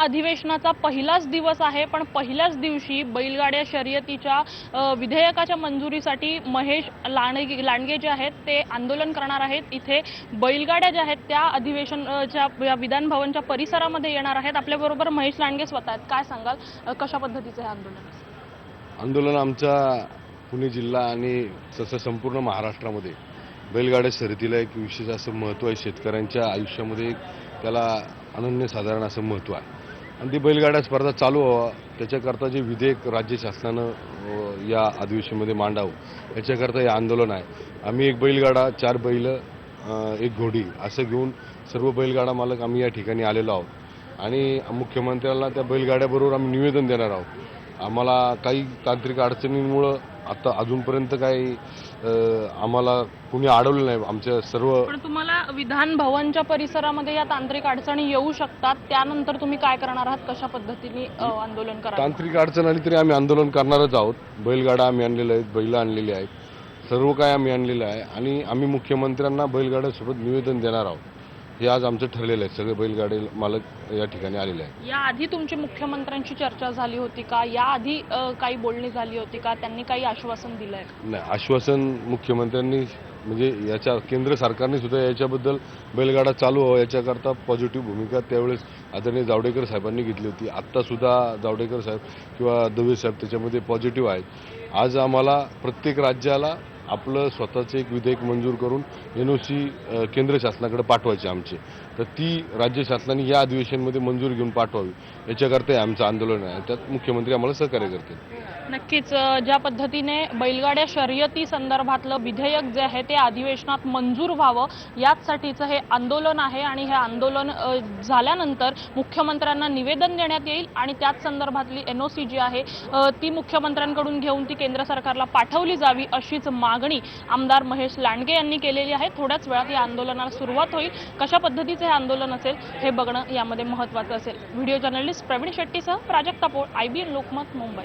अधिवेशनाचा पहिलाच दिवस आहे पण पहिल्याच दिवशी बैलगाड्या शर्यतीच्या विधेयकाच्या मंजुरीसाठी महेश लांडगे लांडगे जे आहेत ते आंदोलन करणार आहेत. इथे बैलगाड्या ज्या आहेत त्या अधिवेशनच्या या विधान भवनच्या परिसरामध्ये येणार आहेत. आपल्याबरोबर महेश लांडगे स्वतः आहेत. काय सांगाल? कशा पद्धतीचं हे आंदोलन? आंदोलन आमच्या पुणे जिल्हा आणि तसं संपूर्ण महाराष्ट्रामध्ये. बैलगाड्या शर्यतीला एक विशेष असं महत्त्व आहे. शेतकऱ्यांच्या आयुष्यामध्ये एक त्याला अनन्यसाधारण असं महत्त्व आहे. आणि ती बैलगाड्या स्पर्धा चालू व्हावा त्याच्याकरता जे विधेयक राज्य शासनानं या अधिवेशनामध्ये मांडावं याच्याकरता हे आंदोलन आहे. आम्ही एक बैलगाडा चार बैल एक घोडी असं घेऊन सर्व बैलगाडा मालक आम्ही या ठिकाणी आलेलो आहोत. आणि मुख्यमंत्र्यांना त्या बैलगाड्याबरोबर आम्ही निवेदन देणार आहोत. आम्हाला काही तांत्रिक अडचणींमुळं आता अजूनपर्यंत काही आम्हाला कुणी अडवलं नाही. आमच्या सर्व पण तुम्हाला विधान भवनच्या परिसरामध्ये या तांत्रिक अडचणी येऊ शकतात. त्यानंतर तुम्ही काय करणार आहात? कशा पद्धतीने आंदोलन करणार तांत्रिक अडचण आली तरी आम्ही आंदोलन करणारच आहोत. बैलगाडा आम्ही आणलेल्या आहेत बैलं आणलेली आहेत. सर्व काय आम्ही आणलेलं आहे आणि आम्ही मुख्यमंत्र्यांना बैलगाड्यासोबत निवेदन देणार आहोत. हे आज आमचं ठरलेलं आहे. सगळे बैलगाडे मालक या ठिकाणी आलेले आहेत. याआधी तुमची मुख्यमंत्र्यांशी चर्चा झाली होती का? याआधी अ, काही बोलणी झाली होती का? त्यांनी काही आश्वासन दिलंय? नाही आश्वासन मुख्यमंत्र्यांनी म्हणजे याच्या केंद्र सरकारने सुद्धा याच्याबद्दल बैलगाडा चालू व्हावा याच्याकरता पॉझिटिव्ह भूमिका त्यावेळेस आदरणीय जावडेकर साहेबांनी घेतली होती. आत्तासुद्धा जावडेकर साहेब किंवा दवे साहेब त्याच्यामध्ये पॉझिटिव्ह आहेत. आज आम्हाला प्रत्येक राज्याला आपलं स्वतःचं एक विधेयक मंजूर करून एन ओ सी केंद्र शासनाकडे पाठवायचे आमचे. तर ती राज्य शासनाने या अधिवेशनमध्ये मंजूर घेऊन पाठवावी. याच्याकरता हे आमचं आंदोलन आहे. त्यात मुख्यमंत्री आम्हाला सहकार्य करतील. नक्कीच ज्या पद्धतीने बैलगाड्या शर्यती संदर्भातलं विधेयक जे आहे ते अधिवेशनात मंजूर व्हावं याचसाठीचं हे आंदोलन आहे आणि हे आंदोलन झाल्यानंतर मुख्यमंत्र्यांना निवेदन देण्यात येईल आणि त्याच संदर्भातली एन ओ सी जी आहे ती मुख्यमंत्र्यांकडून घेऊन ती केंद्र सरकारला पाठवली जावी अशीच मागणी आमदार महेश लांडगे यांनी केलेली आहे. थोड्याच वेळात या आंदोलनाला सुरुवात होईल. कशा पद्धतीचे हे आंदोलन असेल हे बघणं यामध्ये महत्त्वाचं असेल. Video journalist Pravin शेट्टीसह Prajakta Pol I B N Lokmat Mumbai.